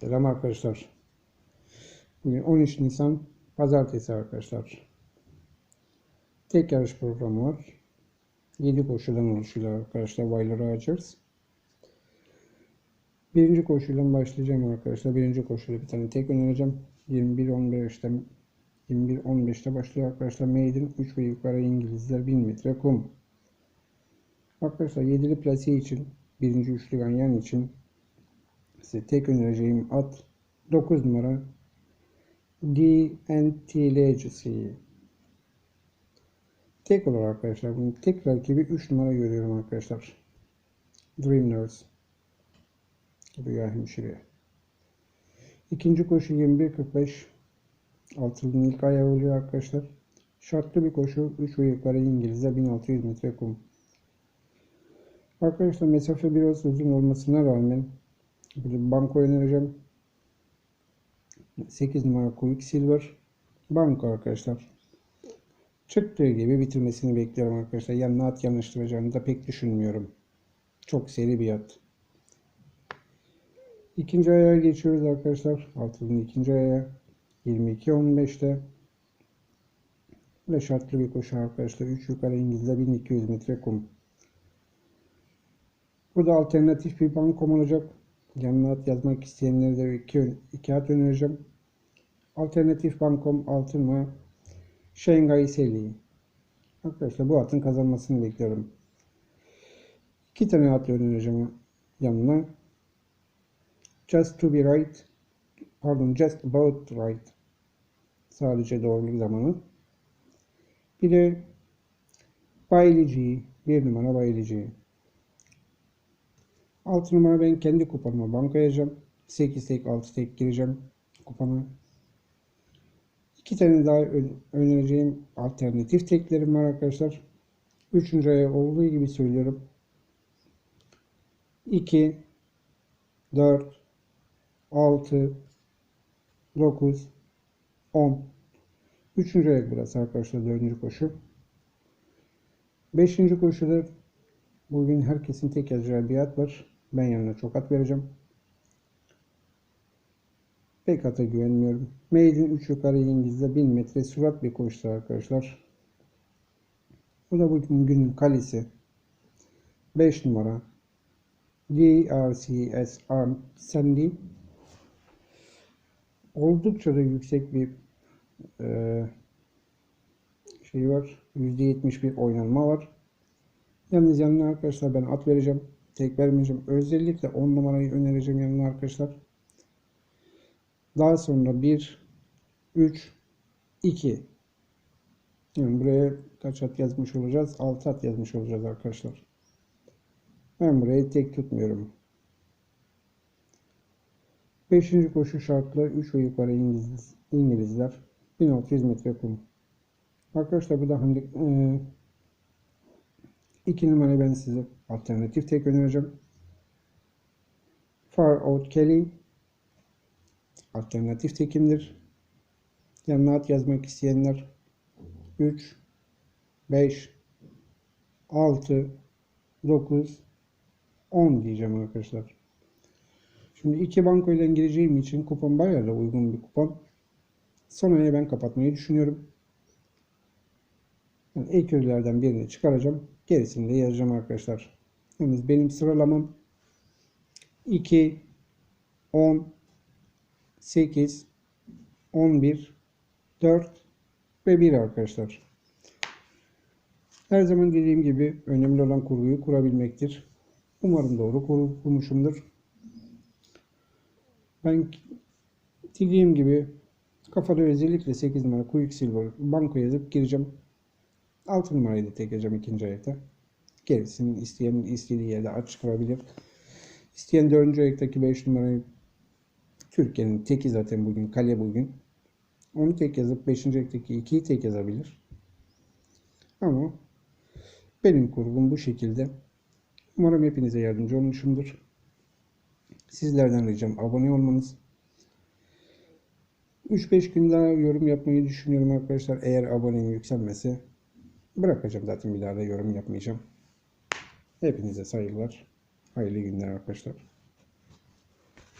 Selam arkadaşlar. Bugün 13 Nisan Pazartesi arkadaşlar. Tek yarış programı var. 7 koşudan oluşuyor arkadaşlar Wyler Rogers. Birinci koşuyla başlayacağım arkadaşlar. Birinci koşuyla bir tane tek önereceğim. 21-15'te 21-15'te başlıyor arkadaşlar. Maiden 3 ve yukarı İngilizler 1000 metre kum. Arkadaşlar 7'li plase için birinci üçlü ganyan için size tek önereceğim at 9 numara DNT Legacy. Tek olarak arkadaşlar bunun tek rakibi 3 numara görüyorum arkadaşlar. Dream Nurse. Rüya hemşire. İkinci koşu 21.45. Altının ilk ayağı oluyor arkadaşlar. Şartlı bir koşu 3 ve yukarı İngiliz'de 1600 metre kum. Arkadaşlar mesafe biraz uzun olmasına rağmen bir banko önereceğim. 8 numara Quicksilver. Banko arkadaşlar. Çıktığı gibi bitirmesini bekliyorum arkadaşlar. Yanına at yanlıştıracağını da pek düşünmüyorum. Çok seri bir at. İkinci ayağa geçiyoruz arkadaşlar. Altının ikinci ayağı. 22-15'te. Ve şartlı bir koşu arkadaşlar. 3 yukarı İngiliz'de 1200 metre kum. Bu da alternatif bir bankom olacak. Yanına at yazmak isteyenlere de iki, iki at önereceğim. Alternatif bankom altın mı? Şengay Seli. Arkadaşlar bu atın kazanmasını bekliyorum. İki tane at önereceğim yanına. Just to be right. Pardon, just about right. Sadece doğruluk zamanı. Bir de Baylıcı. Bir numara Baylıcı. 6 numara ben kendi kupamı bankayacağım. 8 tek 6 tek gireceğim kupama. İki tane daha önereceğim alternatif teklerim var arkadaşlar. Üçüncü aya olduğu gibi söylüyorum. 2 4 6 9 10 Üçüncü ayak burası arkadaşlar dördüncü koşu. Beşinci koşuda bugün herkesin tek yazacağı bir at var. Ben yanına çok at vereceğim. Pek ata güvenmiyorum. Maiden 3 yukarı İngiliz'de 1000 metre sürat bir koştu arkadaşlar. Bu da bugünün kalesi. 5 numara. DRCS Arm Sandy. Oldukça da yüksek bir e, şey var. %71 oynanma var. Yalnız yanına arkadaşlar ben at vereceğim. Tek vermeyeceğim. Özellikle 10 numarayı önereceğim yanına arkadaşlar. Daha sonra 1, 3, 2. Yani buraya kaç at yazmış olacağız? 6 at yazmış olacağız arkadaşlar. Ben burayı tek tutmuyorum. 5. koşu şartlı 3 ve yukarı İngiliz, İngilizler 1600 metre kum. Arkadaşlar bu da hangi e, 2 numarayı ben size alternatif tek önereceğim. Far Out Kelly alternatif tekimdir. Yanına at yazmak isteyenler 3 5 6 9 10 diyeceğim arkadaşlar. Şimdi iki banko ile gireceğim için kupon bayağı da uygun bir kupon. Son ben kapatmayı düşünüyorum. Yani ilk ürünlerden birini çıkaracağım. Gerisini de yazacağım arkadaşlar. Yalnız benim sıralamam 2, 10, 8, 11, 4 ve 1 arkadaşlar. Her zaman dediğim gibi önemli olan kurguyu kurabilmektir. Umarım doğru kurmuşumdur. Ben dediğim gibi kafada özellikle 8 numara Quicksilver banko yazıp gireceğim. 6 numarayı da tekeceğim ikinci ayakta. Gerisini isteyen istediği yerde aç çıkarabilir. İsteyen 4. ayaktaki 5 numarayı Türkiye'nin teki zaten bugün kale bugün. Onu tek yazıp 5. ayaktaki 2'yi tek yazabilir. Ama benim kurgum bu şekilde. Umarım hepinize yardımcı olmuşumdur. Sizlerden ricam abone olmanız. 3-5 gün daha yorum yapmayı düşünüyorum arkadaşlar. Eğer abonem yükselmese bırakacağım zaten bir daha da yorum yapmayacağım. Hepinize saygılar. Hayırlı günler arkadaşlar.